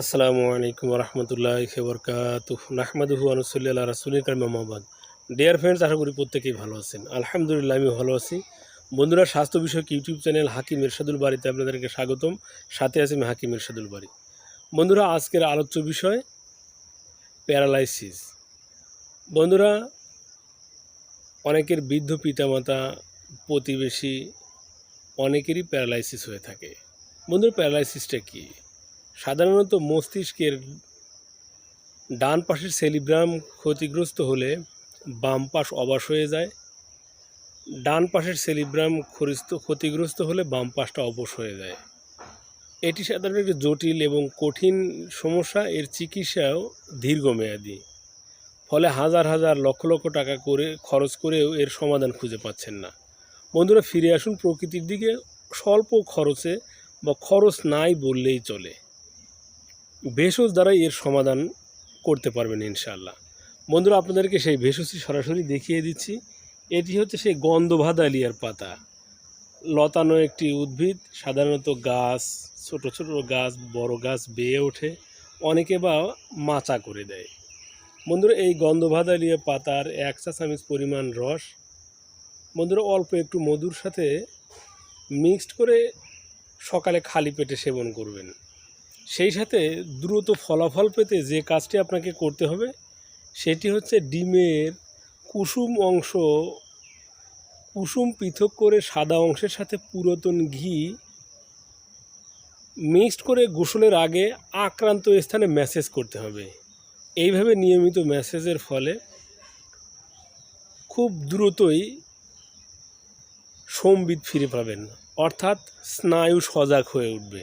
আসসালামু আলাইকুম রহমতুল্লাহ বরকাত নাহমাদুহু আনুসল্লাহ রাসুলির কালাম মোহাম্মদ ডিয়ার ফ্রেন্ডস আশা করি প্রত্যেকেই ভালো আছেন। আলহামদুলিল্লাহ আমি ভালো আছি। বন্ধুরা, স্বাস্থ্য বিষয়ক ইউটিউব চ্যানেল হাকিম ইরশাদুল বাড়িতে আপনাদেরকে স্বাগতম। সাথে আছি আমি হাকিম ইরশাদুল বাড়ি। বন্ধুরা, আজকের আলোচ্য বিষয়, প্যারালাইসিস। বন্ধুরা, অনেকের বৃদ্ধ পিতামাতা, প্রতিবেশী, অনেকেরই প্যারালাইসিস হয়ে থাকে। বন্ধুরা, প্যারালাইসিসটা কী? সাধারণত মস্তিষ্কের ডান পাশের সেলিব্রাম ক্ষতিগ্রস্ত হলে বাম পাশ অবাস হয়ে যায়। ডান পাশের সেলিব্রাম ক্ষতিগ্রস্ত হলে বাম পাশটা অবশ হয়ে যায়। এটি সাধারণত একটি জটিল এবং কঠিন সমস্যা। এর চিকিৎসাও দীর্ঘমেয়াদী। ফলে হাজার হাজার লক্ষ লক্ষ টাকা করে খরচ করেও এর সমাধান খুঁজে পাচ্ছেন না। বন্ধুরা, ফিরে আসুন প্রকৃতির দিকে। স্বল্প খরচে বা খরচ নাই বললেই চলে। ভেষজ দ্বারাই এর সমাধান করতে পারবেন ইনশাআল্লাহ। বন্ধুরা, আপনাদেরকে সেই ভেষজটি সরাসরি দেখিয়ে দিচ্ছি। এটি হচ্ছে সেই গন্ধভাদালিয়ার পাতা। লতানো একটি উদ্ভিদ, সাধারণত গাছ, ছোট ছোট গাছ, বড় গাছ বেয়ে ওঠে, অনেকে বা মাচা করে দেয়। বন্ধুরা, এই গন্ধভাদালিয়া পাতার এক চা চামচ পরিমাণ রস। বন্ধুরা, অল্প একটু মধুর সাথে মিক্সড করে সকালে খালি পেটে সেবন করবেন। সেই সাথে দ্রুত ফলাফল পেতে যে কাজটি আপনাকে করতে হবে, সেটি হচ্ছে ডিমের কুসুম অংশ, কুসুম পৃথক করে সাদা অংশের সাথে পুরাতন ঘি মিক্সড করে গোসলের আগে আক্রান্ত স্থানে ম্যাসেজ করতে হবে। এইভাবে নিয়মিত ম্যাসেজের ফলে খুব দ্রুতই সম্বিত ফিরে পাবেন, অর্থাৎ স্নায়ু সজাগ হয়ে উঠবে।